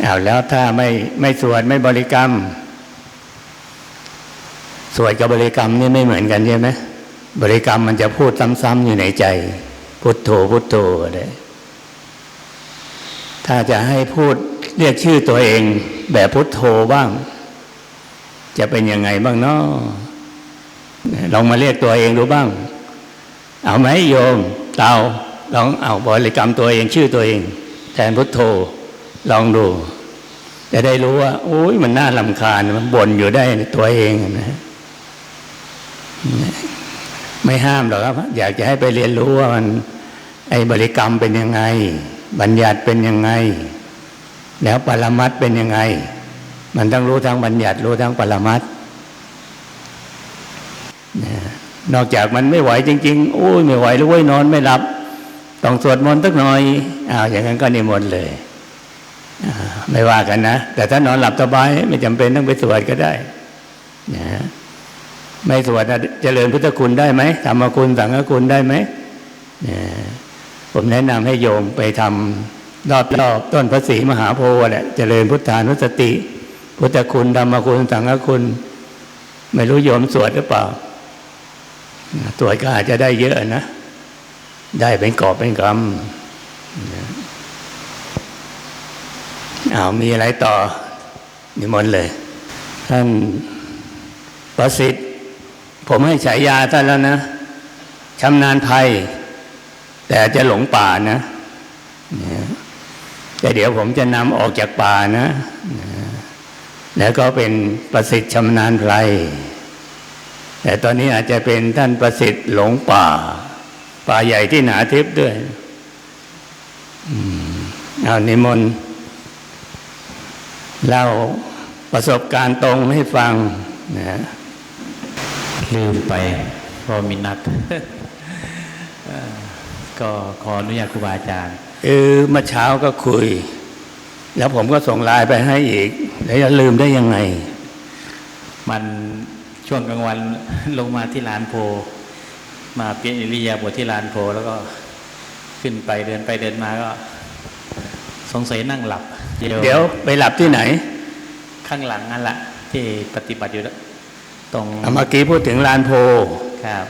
เอาแล้วถ้าไม่ไม่สวดไม่บริกรรม สวดกับบริกรรมนี่ไม่เหมือนกันใช่ไหมบริกรรมมันจะพูดซ้ำๆอยู่ในใจ พุทโธพุทโธเลยถ้าจะให้พูดเรียกชื่อตัวเอง แบบพุทโธบ้าง จะเป็นยังไงบ้างเนาะลองมาเรียกตัวเองดูบ้าง เอาไหมโยมเตาลองเอาบริกรรมตัวเองชื่อตัวเอง แทนพุทโธ ลองดูจะได้รู้ว่าโอ้ยมันน่าลำคาญมันบ่นอยู่ได้ในตัวเองนะไม่ห้ามหรอกครับ อยากจะให้ไปเรียนรู้ว่ามัน ไอ้บริกรรมเป็นยังไง บัญญัติเป็นยังไง แล้วปรมัตเป็นยังไง มันต้องรู้ทั้งบัญญัติรู้ทั้งปรมัตนอกจากมันไม่ไหวจริง ๆ โอ้ยไม่ไหวแล้วเว้ยนอนไม่หลับ ต้องสวดมนต์สักหน่อยอ้าวอย่างนั้นก็นิมนต์เลย ไม่ว่ากันนะ แต่ถ้านอนหลับสบายไม่จำเป็นต้องไปสวดก็ได้นะไม่สวดนะเจริญพุทธคุณได้ไหมธรรมคุณสังฆคุณได้ไหมนะผมแนะนำให้โยมไปทำรอบรอบต้นพระศรีมหาโพธิ์แหละเจริญพุทธานุสติ พุทธคุณธรรมคุณสังฆคุณ ไม่รู้โยมสวดหรือเปล่าสวดก็อาจจะได้เยอะนะ ได้เป็นกอบเป็นกำ อ้าวมีอะไรต่อ นิมนต์เลย ท่านประสิทธิ์ ผมให้ฉายาท่านแล้วนะชำนาญภัย แต่จะหลงป่านะแต่เดี๋ยวผมจะนำออกจากป่านะ แล้วก็เป็นประสิทธิ์ชำนาญไพรแต่ตอนนี้อาจจะเป็นท่านประสิทธิ์หลงป่า ป่าใหญ่ที่หนาทึบด้วยอเอานิมนต์ เล่าประสบการณ์ตรงให้ฟังนะลืมไปเพราะมีนัดเอ่อก็ขออนุญาตครูบาอาจารย์เออเมื่อเช้าก็คุย แล้วผมก็ส่งไลน์ไปให้อีก แล้วจะลืมได้ยังไง มันช่วงกลางวันลงมาที่ลานโพ มาเปลี่ยนอิริยาบถที่ลานโพ แล้วก็ขึ้นไปเดินไปเดินมาก็ สงสัยนั่งหลับ เดี๋ยวไปหลับที่ไหน ข้างหลังนั่นแหละที่ปฏิบัติอยู่ตรงอะเมื่อกี้พูดถึงลานโพครับ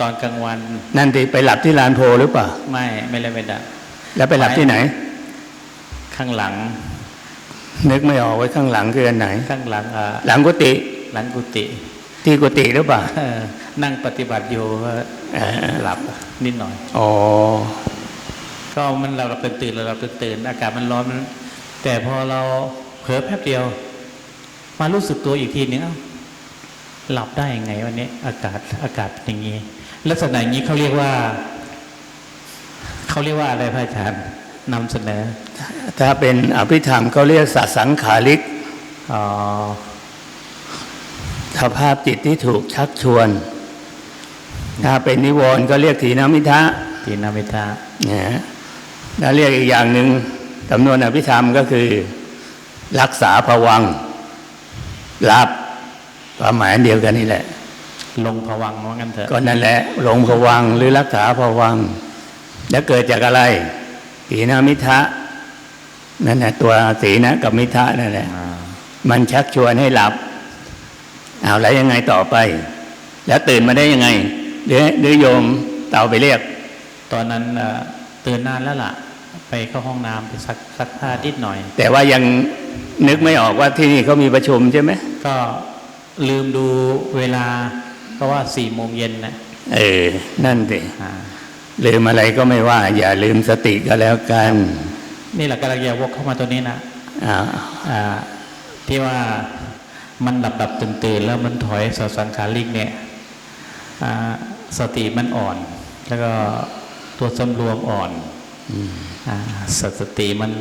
ตอนกลางวัน นั่นที่ไปหลับที่ลานโพหรือเปล่าไม่ไม่เลยไม่ได้แล้วไปหลับที่ไหน ข้างหลัง นึกไม่ออกไว้ข้างหลังคืออันไหน ข้างหลังอ่าหลังกุฏิหลังกุฏิที่กุฏิหรือเปล่าเออนั่งปฏิบัติอยู่ก็เออหลับนิดหน่อยอ๋อก็มันเราเราตื่นตื่นเราเราตื่นตื่นอากาศมันร้อนมัน แต่พอเราเผลอแป๊บเดียว มารู้สึกตัวอีกทีนึงเอ้าหลับได้ยังไงวันนี้อากาศอากาศเป็นอย่างนี้ ลักษณะอย่างนี้เขาเรียกว่าเขาเรียกว่าอะไรพระอาจารย์นำเสนอ ถ้าเป็นอภิธรรมเขาเรียกสัสังขาริกอ๋อสภาพจิตที่ถูกชักชวน ถ้าเป็นนิวรณ์ก็เรียกถีนมิทะทีนามิตานะแล้วเรียกอีกอย่างหนึ่ง จำนวนอภิธรรมก็คือ รักษาภวังค์รับความหมายอันเดียวกันนี่แหละ ลงผวังค์ว่างั้นเถอะก็นั่นแหละหลงภวังค์หรือรักษาภวังค์แล้วเกิดจากอะไรถีนมิทะนั่นแหละตัวสีนะกับมิทะนั่นแหละอ่ามันชักชวนให้หลับเอาแล้วยังไงต่อไป แล้วตื่นมาได้ยังไงหรือหรือโยมเต่าไปเรียก ตอนนั้นเอ่อตื่นนานแล้วล่ะ ไปเข้าห้องน้ำไปซักซักผ้านิดหน่อย แต่ว่ายังนึกไม่ออกว่าที่นี่เขามีประชุมใช่ไหมก็ลืมดูเวลาเพราะว่าสี่โมงเย็นนะเออ นั่นสิอ่าลืมอะไรก็ไม่ว่า อย่าลืมสติก็แล้วกัน นี่แหละกำลังจะวกเข้ามาตัวนี้นะอ่าอ่าที่ว่ามันหลับหลับตื่นตื่นๆแล้วมันถอยสสังขาริกเนี่ยอ่าสติมันอ่อน แล้วก็ตัวสำรวมอ่อนอ่า สสติมัน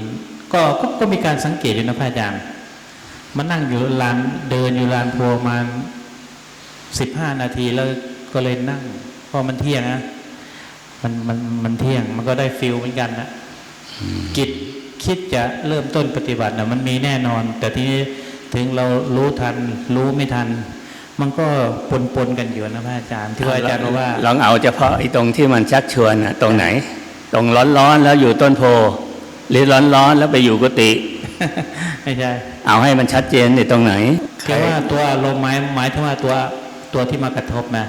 ก็ก็ก็มีการสังเกตอยู่นะพระอาจารย์มันนั่งอยู่ลานเดินอยู่ลานโพประมาณสิบห้านาทีแล้วก็เลยนั่งเพราะมันเที่ยงนะมันมันมันเที่ยง มันก็ได้ฟิลเหมือนกันนะกิจคิดจะเริ่มต้นปฏิบัตินะมันมีแน่นอน แต่ทีนี้ถึงเรารู้ทัน รู้ไม่ทัน มันก็ปนปนๆกันอยู่นะพระอาจารย์ที่ว่าอาจารย์บอกว่าลองเอาเฉพาะไอ้ตรงที่มันชักชวนนะตรงไหน ตรงร้อนๆแล้วอยู่ต้นโพ หรือร้อนๆแล้วไปอยู่กุฏิไม่ใช่ เอาให้มันชัดเจนในตรงไหนคือว่าตัวอารมณ์หมายหมายถึงว่าตัวตัวที่มากระทบนะ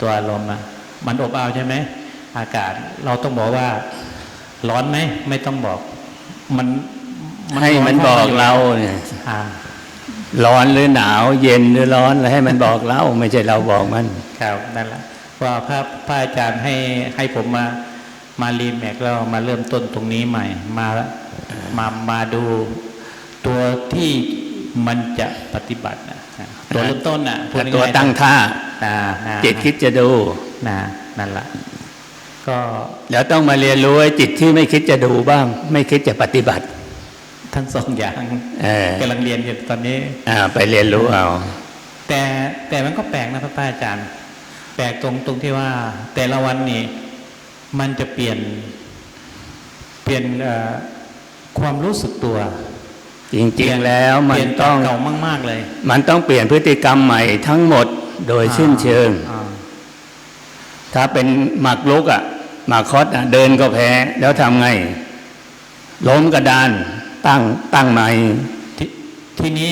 ตัวอารมณ์อะมันอบอ้าวใช่ไหมอากาศเราต้องบอกว่า ร้อนไหมไม่ต้องบอก มันให้มันร้บอกยู่เราเนี่ยอ่าร้อนหรือหนาว เย็นหรือร้อนอะไรให้มันบอกเราไม่ใช่เราบอกมัน ครับนั่นแหละว่าพระพระอาจารย์ให้ให้ผมมา มารีแมกแล้วมาเริ่มต้นตรงนี้ใหม่ มามามาดูตัวที่มันจะปฏิบัตินะตัวเริ่มต้นน่ะพูดตัวง่ายๆตั้งท่านะนะจิตคิดจะดูนะนั่นแหละก็แล้วต้องมาเรียนรู้ไอ้จิตที่ไม่คิดจะดูบ้าง ไม่คิดจะปฏิบัติ ทั้งสองอย่างเออกำลังเรียนอยู่ตอนนี้อ่าไปเรียนรู้เอา แต่แต่มันก็แปลกนะพระอาจารย์ แปลกตรงตรงที่ว่า แต่ละวันนี่ มันจะเปลี่ยนเปลี่ยนเอ่อความรู้สึกตัว จริงๆแล้วมัเปนลี่ยนต้องจากเก่ามาก ๆเลย มันต้องเปลี่ยนพฤติกรรมใหม่ทั้งหมดโดยสิ้นเชิงอ่าถ้าเป็นหมากลุกอะหมากคอสอะเดินก็แพ้แล้วทำไง ล้มกระดานตั้งตั้งใหม่ททีนี้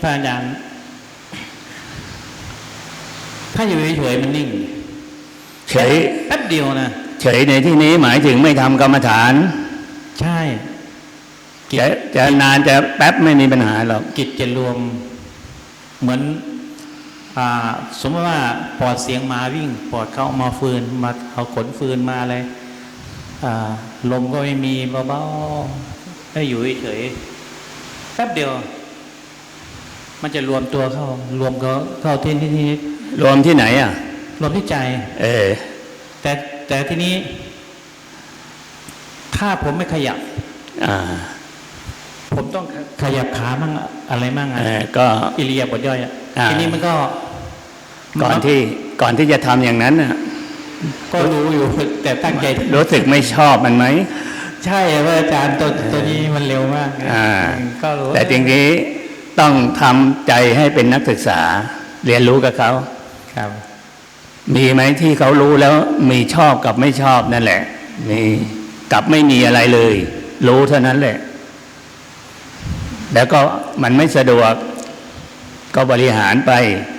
พระอาจารย์ถ้าอยู่เฉยๆมันนิ่งเฉยแป๊บเดียวนะเฉยในที่นี้หมายถึงไม่ทำกรรมฐาน ใช่จิตจะจะนานจะแป๊บไม่มีปัญหาหรอกจิตจะรวมเหมือนอ่าสมมติว่าปอดเสียงมาวิ่ง ปอดเขาเอามาฟืนมาเอาขนฟืนมาอะไรอ่าลมก็ไม่มีเบาๆให้อยู่เฉยๆแป๊บเดียว มันจะรวมตัวเข้า รวมก็เข้าที่ที่ที่รวมที่ไหนอะ รวมที่ใจ เออแต่ แต่ทีนี้ ถ้าผมไม่ขยับอ่าผมต้องขยับขามั่งอะไรมั่งเออะอก็อิริยาบถย่อยอะอ่าทีนี้มันก็ ก่อนที่ก่อนที่จะทำอย่างนั้นน่ะก็รู้อยู่แต่ตั้งใจรู้สึกไม่ชอบมันไหมใช่ว่าอาจารย์ตัวตัวนี้มันเร็วมากนะอ่าก็รู้แต่จริงนี้ต้องทำใจให้เป็นนักศึกษา เรียนรู้กับเขาครับ มีไหมที่เขารู้แล้วมีชอบกับไม่ชอบนั่นแหละ มีกับไม่มีอะไรเลย รู้เท่านั้นแหละ แล้วก็มันไม่สะดวก ก็บริหารไป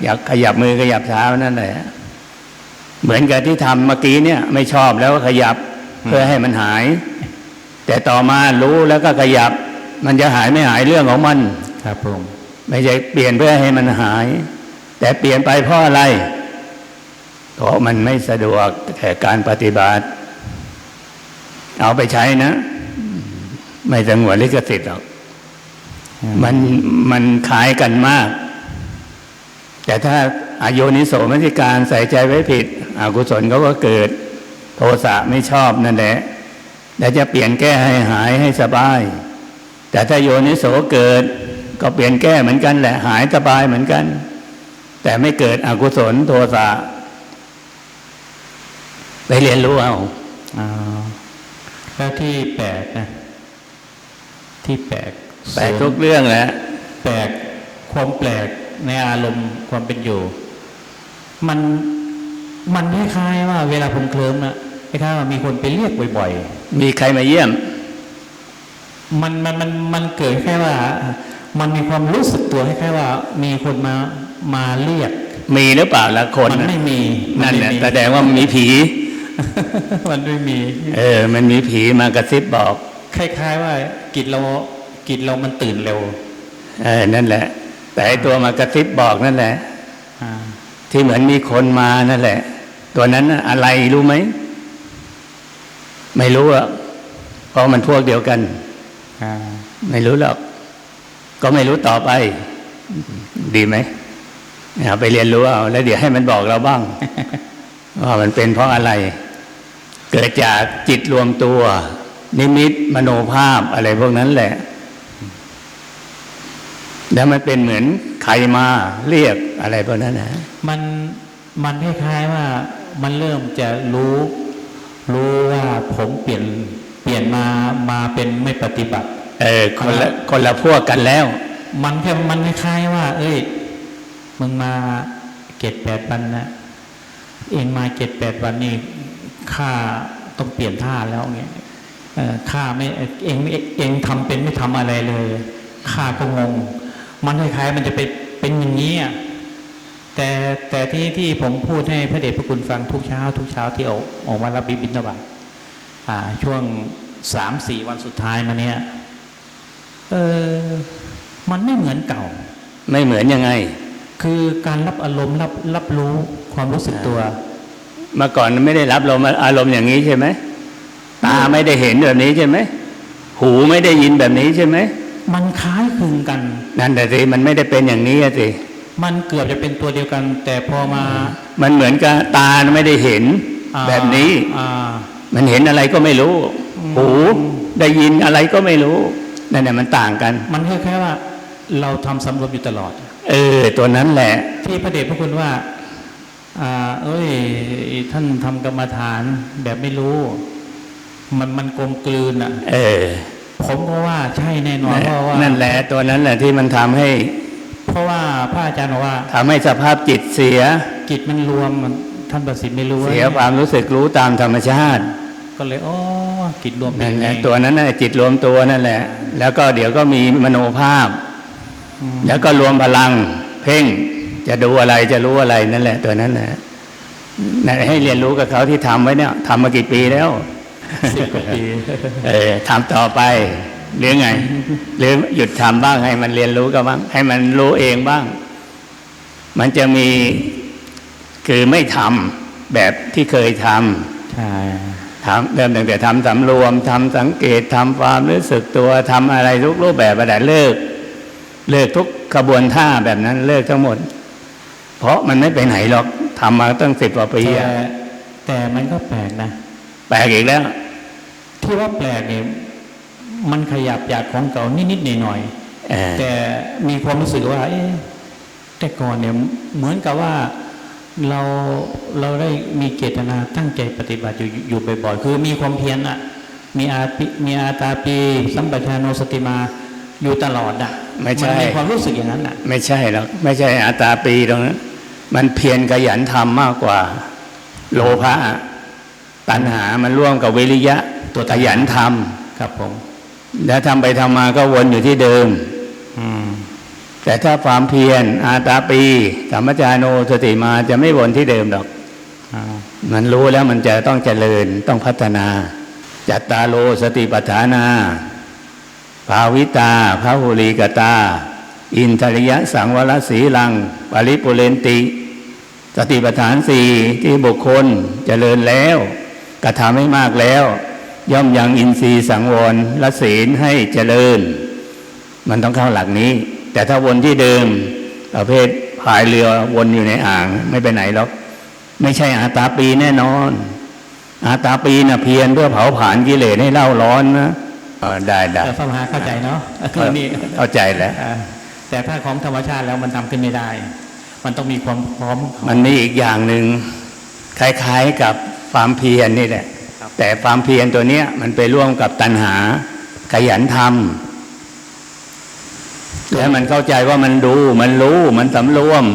อยากขยับมือขยับเท้านั่นแหละ เหมือนกับที่ทำเมื่อกี้เนี่ย ไม่ชอบแล้วก็ขยับเพื่อให้มันหาย แต่ต่อมารู้แล้วก็ขยับ มันจะหายไม่หายเรื่องของมัน ครับผมไม่ใช่เปลี่ยนเพื่อให้มันหาย แต่เปลี่ยนไปเพราะอะไร เพราะมันไม่สะดวกแก่การปฏิบัติ เอาไปใช้นะ ไม่สงวนลิขสิทธิ์หรอกมันมันคล้ายกันมาก แต่ถ้าอายุนิโสมนสิการใส่ใจไว้ผิดอกุศลเขาก็เกิด โทสะไม่ชอบนั่นแหละแล้วจะเปลี่ยนแก้ให้หายให้สบาย แต่ถ้าโยนิโสเกิด ก็เปลี่ยนแก้เหมือนกันแหละหายสบายเหมือนกัน แต่ไม่เกิดอกุศลโทสะ ไปเรียนรู้เอาอ่าแล้วที่แปลกนะที่แปลกแต่ทุกเรื่องแหละแปลกความแปลกในอารมณ์ความเป็นอยู่ มันมันคล้ายๆว่าเวลาผมเคลิ้มนะคล้ายๆว่ามีคนไปเรียกบ่อยๆ มีใครมาเยี่ยม มันมันมันมันเกิดแค่ว่า มันมีความรู้สึกตัวแค่ว่า มีคนมามาเรียก มีหรือเปล่าละคนมันน่ะไม่มีนั่นมัเนี่ยไม่มีแสดงว่ามีผี มันไม่มี เออ มันมีผีมากระซิบบอก คล้าย ๆ ว่ากิจเรากิจเรามันตื่นเร็ว เออ นั่นแหละ แต่ไอ้ตัวมากระซิบบอกนั่นแหละอ่าที่เหมือนมีคนมานั่นแหละ ตัวนั้นน่ะอะไรรู้ไหม ไม่รู้อะเพราะมันพวกเดียวกันอ่าไม่รู้หรอก ก็ไม่รู้ต่อไป ดีไหมเอาไปเรียนรู้เอา แล้วเดี๋ยวให้มันบอกเราบ้างว่ามันเป็นเพราะอะไร เกิดจากจิตรวมตัว นิมิตมโนภาพอะไรพวกนั้นแหละ แล้วมันเป็นเหมือนใครมาเรียกอะไรพวกนั้นนะมันมันคล้ายๆว่ามันเริ่มจะรู้ รู้ว่าผมเปลี่ยนเปลี่ยนมามาเป็นไม่ปฏิบัติ เออคนละคนละพวกกันแล้ว มันแค่มันคล้ายๆว่า เอ้ยมึงมาเกตแปดวันนะเองมาเกตแปดวันนี่ ข้าต้องเปลี่ยนท่าแล้วเงี้ยเอ่อข้าไม่เองเองเองทำเป็นไม่ทำอะไรเลยข้าก็งง มันคล้ายๆมันจะไปเป็นอย่างนี้อะแต่แต่ที่ที่ผมพูดให้พระเดชพระคุณฟังทุกเช้า ทุกเช้าที่ออกออกมารับบิณฑบาตอ่า ช่วงสามสี่วันสุดท้ายมาเนี้ยเออมันไม่เหมือนเก่า ไม่เหมือนยังไง คือการรับอารมณ์รับรับรู้ความรู้สึกตัวเมื่อก่อนไม่ได้รับลมอารมณ์อย่างนี้ใช่ไหมตาไม่ได้เห็นแบบนี้ใช่ไหมหูไม่ได้ยินแบบนี้ใช่ไหมมันคล้ายคลึงกัน นั่นแต่สิมันไม่ได้เป็นอย่างนี้อะสิมันเกือบจะเป็นตัวเดียวกัน แต่พอมา มันเหมือนกับตาไม่ได้เห็นอ่าแบบนี้อ่ามันเห็นอะไรก็ไม่รู้ หูได้ยินอะไรก็ไม่รู้นั่นแหละมันต่างกัน มันแค่แค่ว่า เราทำสำรวมอยู่ตลอด เออ ตัวนั้นแหละ ที่พระเดชพระคุณว่าอ่า เอ้ย ท่านทำกรรมฐานแบบไม่รู้ มันมันกลมกลืนอะ เออ ผมก็ว่าใช่แน่นอนเพราะว่านั่นแหละตัวนั้นแหละที่มันทำให้ เพราะว่าพระอาจารย์บอกว่าทำให้สภาพจิตเสีย จิตมันรวมมันท่านประสิทธิ์ไม่รู้เสียความรู้สึกรู้ตามธรรมชาติ ก็เลยอ๋อจิตรวมเป็นั่นแหละเองตัวนั้นน่ะจิตรวมตัวนั่นแหละ แล้วก็เดี๋ยวก็มีมโนภาพอืมแล้วก็รวมพลัง เพ่ง จะดูอะไรจะรู้อะไรนั่นแหละ ตัวนั้นนะนั่นให้เรียนรู้กับเขาที่ทำไว้เนี่ยทำมากี่ปีแล้วสิบกว่าปี เออทำต่อไปหรือไง หรือหยุดทำบ้างให้มันเรียนรู้กันบ้าง ให้มันรู้เองบ้าง มันจะมีคือไม่ทำแบบที่เคยทำใช่ทำเริ่มตั้งแต่ทำสำรวมทำสังเกตทำความรู้สึกตัวทำอะไรทุกรูปแบบอะไรเลิก เลิกทุกขบวนท่าแบบนั้นเลิกทั้งหมด เพราะมันไม่ไปไหนหรอกทำมาตั้งสิบกว่าปีแต่อะแต่มันก็แปลกนะ แปลกอีกแล้ว ที่ว่าแปลกเนี่ยมันขยับจากของเก่านิดๆหน่อยเออๆแต่มีความรู้สึกว่า เอ๊ะแต่ก่อนเนี่ยเหมือนกับว่าเราเราได้มีเจตนาตั้งใจปฏิบัติอยู่อยู่บ่อยๆคือมีความเพียรอะมีอาปิมีอาตาปี สัมปชานโนสติมาอยู่ตลอดอะไม่ใช่นมีความรู้สึกอย่างนั้นอะไม่ใช่หรอกไม่ใช่อัตตาปีตรงนั้น มันเพียรขยันทำมากกว่า โลภะตัณหามันร่วมกับวิริยะ ตัวขยันทครับผมแล้วทำไปทำมาก็วนอยู่ที่เดิมอืมแต่ถ้าความเพียรอาตาปีสัมปจาโนสติมาจะไม่วนที่เดิมหรอกอ่ามันรู้แล้วมันจะต้องเจริญต้องพัฒนา จัตตาโลสติปัฏฐานา ภาวิตาภาหุลีกตา อินทริยะสังวรสีลัง ปริปุเรนติ สติปัฏฐานสี่ที่บุคคลเจริญแล้วกระทำให้มากแล้ว ย่อมยังอินทรีย์สังวรและศีลให้เจริญ มันต้องเข้าหลักนี้ แต่ถ้าวนที่เดิมประเภทพายเรือวนอยู่ในอ่างไม่ไปไหนหรอกไม่ใช่อาตาปีแน่นอน อาตาปีนะ่ะเพียรเพื่อเผาผลาญกิเลสให้เล่าร้อนนะเออได้ได้แต่พระมหาเข้าใจเนาะเออนี่เข้าใจแล้วอ่าแต่ถ้าของธรรมชาติแล้วมันทำขึ้นไม่ได้ มันต้องมีความพร้อมของมันมีอีกอย่างหนึ่งคล้ายๆกับความเพียรนี่แหละครับแต่ความเพียรตัวเนี้ยมันไปร่วมกับตัณหาขยันทำแล้วมันเข้าใจว่ามันดูมันรู้มันสำรวม